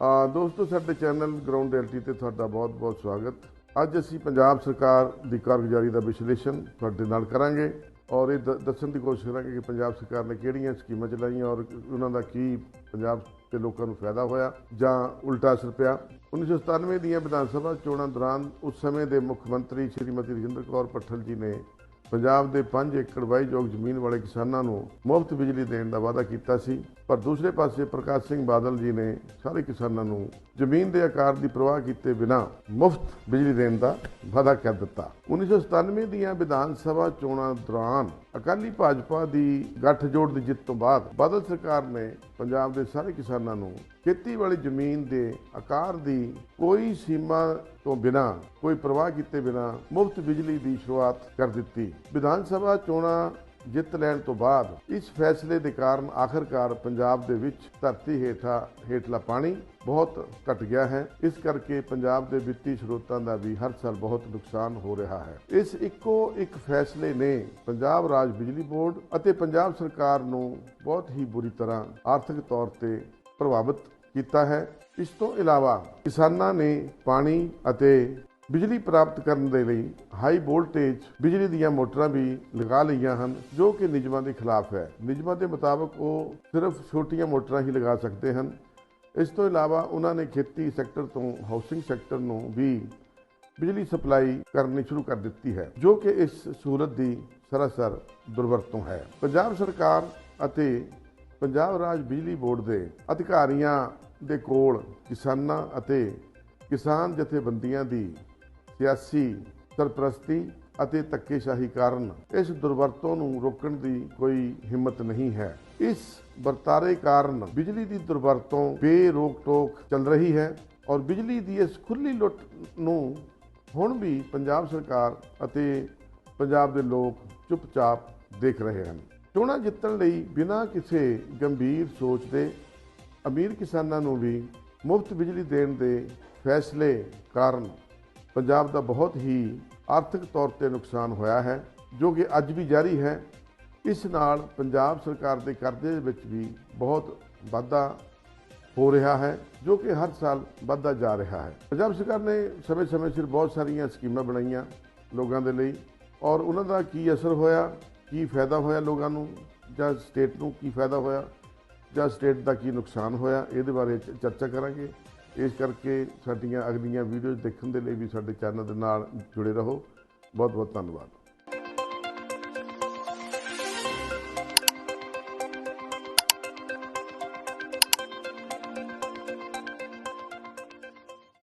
ਆ ਦੋਸਤੋ, ਸਾਡੇ ਚੈਨਲ ਗਰਾਊਂਡ ਰਿਐਲਿਟੀ ਤੇ ਤੁਹਾਡਾ ਬਹੁਤ-ਬਹੁਤ ਸਵਾਗਤ। ਅੱਜ ਅਸੀਂ ਪੰਜਾਬ ਸਰਕਾਰ ਦੀ ਕਾਰਗੁਜ਼ਾਰੀ ਦਾ ਵਿਸ਼ਲੇਸ਼ਣ ਤੁਹਾਡੇ ਨਾਲ ਕਰਾਂਗੇ ਔਰ ਇਹ ਦੱਸਣ ਦੀ ਕੋਸ਼ਿਸ਼ ਕਰਾਂਗੇ ਕਿ ਪੰਜਾਬ ਸਰਕਾਰ ਨੇ ਕਿਹੜੀਆਂ ਸਕੀਮਾਂ ਚਲਾਈਆਂ ਔਰ ਉਹਨਾਂ ਦਾ ਕੀ ਪੰਜਾਬ ਦੇ ਲੋਕਾਂ ਨੂੰ ਫਾਇਦਾ ਹੋਇਆ ਜਾਂ ਉਲਟਾ ਅਸਰ ਪਿਆ। 1997 ਦੀਆਂ ਵਿਧਾਨ ਸਭਾ ਚੋਣਾਂ ਦੌਰਾਨ ਉਸ ਸਮੇਂ ਦੇ ਮੁੱਖ ਮੰਤਰੀ ਸ਼੍ਰੀਮਤੀ ਰਜਿੰਦਰ ਕੌਰ ਪੱਠਲ ਜੀ ਨੇ ਪੰਜਾਬ ਦੇ 5 ਏਕੜ ਵਾਹੀਯੋਗ ਜ਼ਮੀਨ ਵਾਲੇ ਕਿਸਾਨਾਂ ਨੂੰ ਮੁਫਤ ਬਿਜਲੀ ਦੇਣ ਦਾ ਵਾਅਦਾ ਕੀਤਾ ਸੀ, ਪਰ ਦੂਸਰੇ ਪਾਸੇ ਪ੍ਰਕਾਸ਼ ਸਿੰਘ ਬਾਦਲ ਜੀ ਨੇ ਸਾਰੇ ਕਿਸਾਨਾਂ ਨੂੰ ਜ਼ਮੀਨ ਦੇ ਆਕਾਰ ਦੀ ਪਰਵਾਹ ਕੀਤੇ ਬਿਨਾਂ ਮੁਫਤ ਬਿਜਲੀ ਦੇਣ ਦਾ ਵਾਅਦਾ ਕਰ ਦਿੱਤਾ। 1997 ਦੀਆਂ ਵਿਧਾਨ ਸਭਾ ਚੋਣਾਂ ਦੌਰਾਨ ਅਕਾਲੀ ਭਾਜਪਾ ਦੀ ਗੱਠਜੋੜ ਦੀ ਜਿੱਤ ਤੋਂ ਬਾਅਦ ਬਾਦਲ ਸਰਕਾਰ ਨੇ ਪੰਜਾਬ ਦੇ ਸਾਰੇ ਕਿਸਾਨਾਂ ਨੂੰ ਖੇਤੀ ਵਾਲੀ ਜ਼ਮੀਨ ਦੇ ਆਕਾਰ ਦੀ ਕੋਈ ਸੀਮਾ ਤੋਂ ਬਿਨਾਂ, ਕੋਈ ਪ੍ਰਵਾਹ ਕੀਤੇ ਬਿਨਾਂ ਮੁਫਤ ਬਿਜਲੀ ਦੀ ਸ਼ੁਰੂਆਤ ਕਰ ਦਿੱਤੀ। ਵਿਧਾਨ ਸਭਾ ਚੋਣਾਂ ਜਿੱਤ ਲੈਣ ਤੋਂ ਬਾਅਦ ਇਸ ਫੈਸਲੇ ਦੇ ਕਾਰਨ ਆਖਰਕਾਰ ਪੰਜਾਬ ਦੇ ਵਿੱਚ ਧਰਤੀ ਹੇਠਾਂ ਹੇਠਲਾ ਪਾਣੀ ਬਹੁਤ ਘਟ ਗਿਆ ਹੈ। ਇਸ ਕਰਕੇ ਪੰਜਾਬ ਦੇ ਵਿੱਤੀ ਸਰੋਤਾਂ ਦਾ ਵੀ ਹਰ ਸਾਲ ਬਹੁਤ ਨੁਕਸਾਨ ਹੋ ਰਿਹਾ ਹੈ। ਇਸ ਇੱਕੋ ਇੱਕ ਫੈਸਲੇ ਨੇ ਪੰਜਾਬ ਰਾਜ ਬਿਜਲੀ ਬੋਰਡ ਅਤੇ ਪੰਜਾਬ ਸਰਕਾਰ ਨੂੰ ਬਹੁਤ ਹੀ ਬੁਰੀ ਤਰ੍ਹਾਂ ਆਰਥਿਕ ਤੌਰ ਤੇ ਪ੍ਰਭਾਵਿਤ ਕੀਤਾ ਹੈ। ਇਸ ਤੋਂ ਇਲਾਵਾ ਕਿਸਾਨਾਂ ਨੇ ਪਾਣੀ ਅਤੇ ਬਿਜਲੀ ਪ੍ਰਾਪਤ ਕਰਨ ਦੇ ਲਈ ਹਾਈ ਵੋਲਟੇਜ ਬਿਜਲੀ ਦੀਆਂ ਮੋਟਰਾਂ ਵੀ ਲਗਾ ਲਈਆਂ ਹਨ, ਜੋ ਕਿ ਨਿਯਮਾਂ ਦੇ ਖਿਲਾਫ ਹੈ। ਨਿਯਮਾਂ ਦੇ ਮੁਤਾਬਕ ਉਹ ਸਿਰਫ ਛੋਟੀਆਂ ਮੋਟਰਾਂ ਹੀ ਲਗਾ ਸਕਦੇ ਹਨ। ਇਸ ਤੋਂ ਇਲਾਵਾ ਉਹਨਾਂ ਨੇ ਖੇਤੀ ਸੈਕਟਰ ਤੋਂ ਹਾਊਸਿੰਗ ਸੈਕਟਰ ਨੂੰ ਵੀ ਬਿਜਲੀ ਸਪਲਾਈ ਕਰਨੀ ਸ਼ੁਰੂ ਕਰ ਦਿੱਤੀ ਹੈ, ਜੋ ਕਿ ਇਸ ਸਹੂਲਤ ਦੀ ਸਰਾਸਰ ਦੁਰਵਰਤੋਂ ਹੈ। ਪੰਜਾਬ ਸਰਕਾਰ ਅਤੇ ਪੰਜਾਬ ਰਾਜ ਬਿਜਲੀ ਬੋਰਡ ਦੇ ਅਧਿਕਾਰੀਆਂ ਦੇ ਕੋਲ ਕਿਸਾਨਾਂ ਅਤੇ ਕਿਸਾਨ ਜਥੇਬੰਦੀਆਂ ਦੀ ਸਿਆਸੀ ਸਰਪ੍ਰਸਤੀ ਅਤੇ ਧੱਕੇਸ਼ਾਹੀ ਕਾਰਨ ਇਸ ਦੁਰਵਰਤੋਂ ਨੂੰ ਰੋਕਣ ਦੀ ਕੋਈ ਹਿੰਮਤ ਨਹੀਂ ਹੈ। ਇਸ ਵਰਤਾਰੇ ਕਾਰਨ ਬਿਜਲੀ ਦੀ ਦੁਰਵਰਤੋਂ ਬੇਰੋਕ ਟੋਕ ਚੱਲ ਰਹੀ ਹੈ ਔਰ ਬਿਜਲੀ ਦੀ ਇਸ ਖੁੱਲੀ ਲੁੱਟ ਨੂੰ ਹੁਣ ਵੀ ਪੰਜਾਬ ਸਰਕਾਰ ਅਤੇ ਪੰਜਾਬ ਦੇ ਲੋਕ ਚੁੱਪਚਾਪ ਦੇਖ ਰਹੇ ਹਨ। ਚੋਣਾਂ ਜਿੱਤਣ ਲਈ ਬਿਨਾਂ ਕਿਸੇ ਗੰਭੀਰ ਸੋਚ ਦੇ ਅਮੀਰ ਕਿਸਾਨਾਂ ਨੂੰ ਵੀ ਮੁਫਤ ਬਿਜਲੀ ਦੇਣ ਦੇ ਫੈਸਲੇ ਕਾਰਨ ਪੰਜਾਬ ਦਾ ਬਹੁਤ ਹੀ ਆਰਥਿਕ ਤੌਰ ਤੇ ਨੁਕਸਾਨ ਹੋਇਆ ਹੈ, ਜੋ ਕਿ ਅੱਜ ਵੀ ਜਾਰੀ ਹੈ। ਇਸ ਨਾਲ ਪੰਜਾਬ ਸਰਕਾਰ ਦੇ ਕਰਜ਼ੇ ਦੇ ਵਿੱਚ ਵੀ ਬਹੁਤ ਵਾਧਾ ਹੋ ਰਿਹਾ ਹੈ, ਜੋ ਕਿ ਹਰ ਸਾਲ ਵੱਧਦਾ ਜਾ ਰਿਹਾ ਹੈ। ਪੰਜਾਬ ਸਰਕਾਰ ਨੇ ਸਮੇਂ-ਸਮੇਂ ਸਿਰ ਬਹੁਤ ਸਾਰੀਆਂ ਸਕੀਮਾਂ ਬਣਾਈਆਂ ਲੋਕਾਂ ਦੇ ਲਈ, ਔਰ ਉਹਨਾਂ ਦਾ ਕੀ ਅਸਰ ਹੋਇਆ, ਕੀ ਫਾਇਦਾ ਹੋਇਆ ਲੋਕਾਂ ਨੂੰ, ਜਾਂ ਸਟੇਟ ਨੂੰ ਕੀ ਫਾਇਦਾ ਹੋਇਆ, ਜਾਂ ਸਟੇਟ ਦਾ ਕੀ ਨੁਕਸਾਨ ਹੋਇਆ, ਇਹਦੇ ਬਾਰੇ ਚਰਚਾ ਕਰਾਂਗੇ। ਇਸ ਕਰਕੇ ਸਾਡੀਆਂ ਅਗਲੀਆਂ ਵੀਡੀਓਜ਼ ਦੇਖਣ ਦੇ ਲਈ ਵੀ ਸਾਡੇ ਚੈਨਲ ਦੇ ਨਾਲ ਜੁੜੇ ਰਹੋ। ਬਹੁਤ ਬਹੁਤ ਧੰਨਵਾਦ।